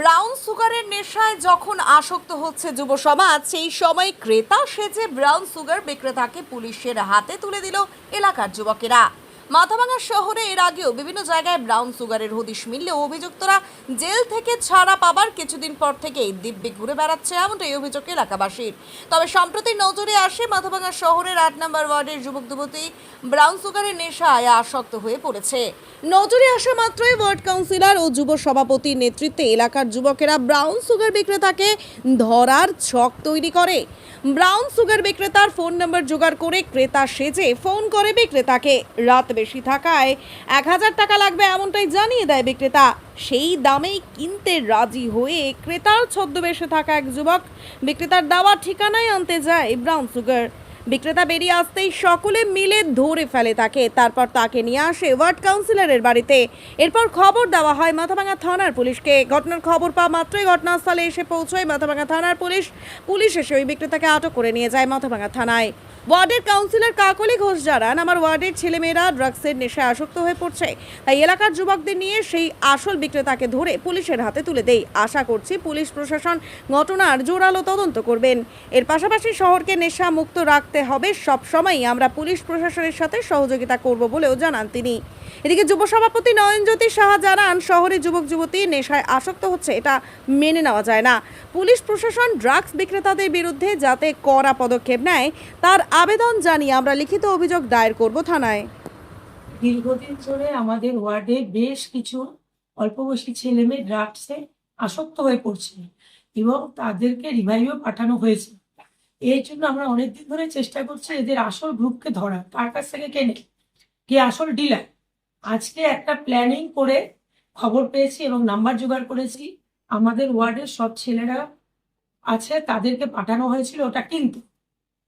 Brown সুগারের নেশায় যখন আসক্ত হচ্ছে যুব সমাজ, সেই সময় ক্রেতা সেজে ব্রাউন সুগার বিক্রেতাকে পুলিশের হাতে তুলে দিল এলাকার যুবকেরা। মাথাভাঙা শহরে এর আগেও বিভিন্ন জায়গায় ব্রাউন সুগারের হদিশ মিললেও অভিযুক্তরা জেল থেকে ছাড়া পাবার কিছুদিন পর থেকেই দিব্যি ঘুরে বেড়াচ্ছে এমনটাই অভিযোগ এলাকাবাসীর। তবে সম্প্রতি নজরে আসে মাথাভাঙা শহরের আট নম্বর ওয়ার্ডের যুবক যুবতী ব্রাউন সুগারের নেশায় আসক্ত হয়ে পড়েছে। নজরে আসা মাত্রই ওয়ার্ড কাউন্সিলর ও যুব সভাপতির নেতৃত্বে এলাকার যুবকেরা ব্রাউন সুগার বিক্রেতাকে ধরার ছক তৈরি করে। ব্রাউন সুগার বিক্রেতার ফোন নম্বর জোগাড় করে ক্রেতা সেজে ফোন করে বিক্রেতাকে। রাত বেশি থাকায় এক হাজার টাকা লাগবে এমনটাই জানিয়ে দেয় বিক্রেতা। সেই দামেই কিনতে রাজি হয়ে ক্রেতার ছদ্মবেশে থাকা এক যুবক বিক্রেতার দেওয়া ঠিকানায় আনতে যায় ব্রাউন সুগার। বিক্রেতা বেরিয়ে আসতেই সকলে মিলে ধরে ফেলে তাকে। তারপর তাকে নিয়ে আসে ওয়ার্ড কাউন্সিলরের বাড়িতে। এরপর খবর দেওয়া হয় মাথাভাঙা থানার পুলিশকে। ঘটনার খবর পাওয়া মাত্রই ঘটনাস্থলে এসে পৌঁছয় মাথাভাঙা থানার পুলিশ। পুলিশ এসে ওই বিক্রেতাকে আটক করে নিয়ে যায় মাথাভাঙা থানায়। ওয়ার্ডের কাউন্সিলর কাকলি ঘোষ জানান, আমার ওয়ার্ডের ছেলেমেয়েরা ড্রাগসের নেশায় আসক্ত হয়ে পড়ছে। তাই এলাকার যুবকদের নিয়ে সেই আসল বিক্রেতাকে ধরে পুলিশের হাতে তুলে দেই। আশা করছি পুলিশ প্রশাসন ঘটনার জোরালো তদন্ত করবেন। এর পাশাপাশি শহরকে নেশা মুক্ত রাখতে হবে। সব সময়ই আমরা পুলিশ প্রশাসনের সাথে সহযোগিতা করব বলেও জানান তিনি। এদিকে যুব সভাপতি নয়নজ্যোতি সাহা জানান, শহরে যুবক, যুবতী নেশায় আসক্ত হচ্ছে, এটা মেনে নেওয়া যায় না। পুলিশ প্রশাসন ড্রাগস বিক্রেতাদের বিরুদ্ধে যাতে কড়া পদক্ষেপ নেয়, তার আবেদন জানিয়ে আমরা লিখিত অভিযোগ দায়ের করব থানায়। দীর্ঘদিন ধরে আমাদের ওয়ার্ডে বেশ কিছু অল্প বয়সী ছেলে মেয়ে ড্রাগসে আসক্ত হয়ে পড়ছে এবং তাদেরকে রিভাইভও পাঠানো হয়েছে। এই জন্য আমরা অনেকদিন ধরে চেষ্টা করছি এদের আসল গ্রুপকে ধরা কার কাছ থেকে কেনে কে আসল ডিলার? আজকে একটা প্ল্যানিং করে খবর পেয়েছি এবং নাম্বার জোগাড় করেছি। আমাদের ওয়ার্ডের সব ছেলেরা আছে, তাদেরকে পাঠানো হয়েছিল, ওটা কিনতে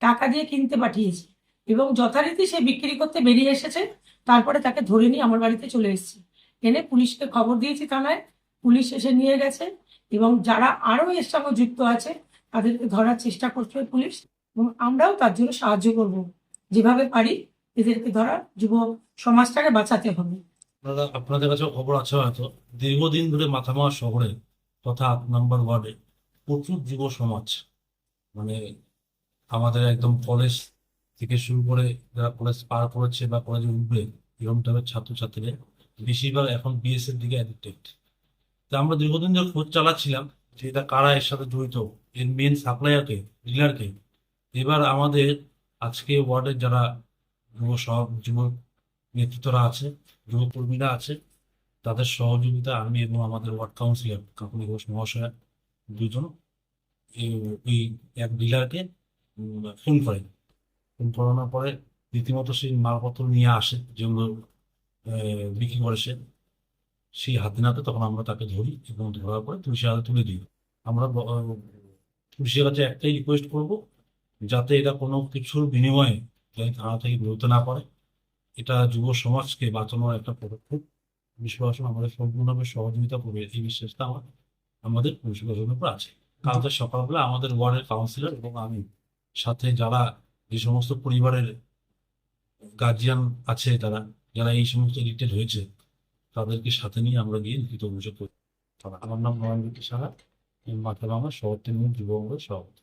টাকা দিয়ে কিনতে পাঠিয়েছি এবং যথারীতি সে বিক্রি করতে বেরিয়ে এসেছে। তারপরে তাকে ধরে নিয়ে আমার বাড়িতে চলে এসেছি। এনে পুলিশকে খবর দিয়েছি থানায়। পুলিশ এসে নিয়ে গেছে এবং যারা আরও এর সঙ্গে যুক্ত আছে, তাদেরকে ধরার চেষ্টা করছে পুলিশ এবং আমরাও তার জন্য সাহায্য করব। যেভাবে পারি এদেরকে ধরার যুব সমাজটাকে বাঁচাতে হবে। আপনারা আপনাদের কাছে খবর আছে হয়তো। দীর্ঘদিন ধরে মাথামাওয়া শহরে তথা নম্বর ওয়ার্ডে প্রচুর যুব সমাজ মানে আমাদের একদম কলেজ থেকে শুরু করে যারা কলেজ পার করেছে বা কলেজে উঠবে, এরকম টাইপের ছাত্রছাত্রীরা বেশিরভাগ এখন বিএস এর দিকে অ্যাডিক্টেড তা আমরা দীর্ঘদিন ধরে খোঁজ চালাচ্ছিলাম যে এটা কারা এর সাথে জড়িত, এর মেন সাপ্লায়ারকে ডিলারকে এবার আমাদের আজকে ওয়ার্ডের যারা যুব সহ, যুব নেতৃত্বরা আছে যুবকর্মীরা আছে, তাদের সহযোগিতা আমি এবং আমাদের ওয়ার্ড কাউন্সিলর কাকুলি ঘোষ মহাশয় দুজন, এই- এক ডিলারকে ফোন করেন। ফোন করানোর পরে রীতিমতো সেই মালপত্র নিয়ে আসে যেগুলো বিক্রি করে সে। সেই হাতে নাতে তখন আমরা তাকে ধরি এবং ধরার পরে পুলিশের হাতে তুলে দিই আমরা পুলিশের কাছে একটাই রিকোয়েস্ট করব, যাতে এটা কোনো কিছুর বিনিময়ে যাতে থানা থেকে বেরোতে না পারে এটা যুব সমাজকে বাঁচানোর একটা পদক্ষেপ। পুলিশ প্রশাসন আমাদের সম্পূর্ণভাবে সহযোগিতা করবে, এই বিশ্বাসটা আমার, আমাদের পুলিশ প্রশাসনের উপর আছে। কালকে সকালবেলা আমাদের ওয়ার্ডের কাউন্সিলর এবং আমি সাথে যারা যে সমস্ত পরিবারের গার্জিয়ান আছে তারা, যারা এই সমস্ত এডিক্টেড হয়েছে, তাদেরকে সাথে নিয়ে আমরা গিয়ে লিখিত অভিযোগ করি। আমার নাম নয়নজ্যোতি সাহা মাথা বাংলা শহর তৃণমূল যুব সভাপতি।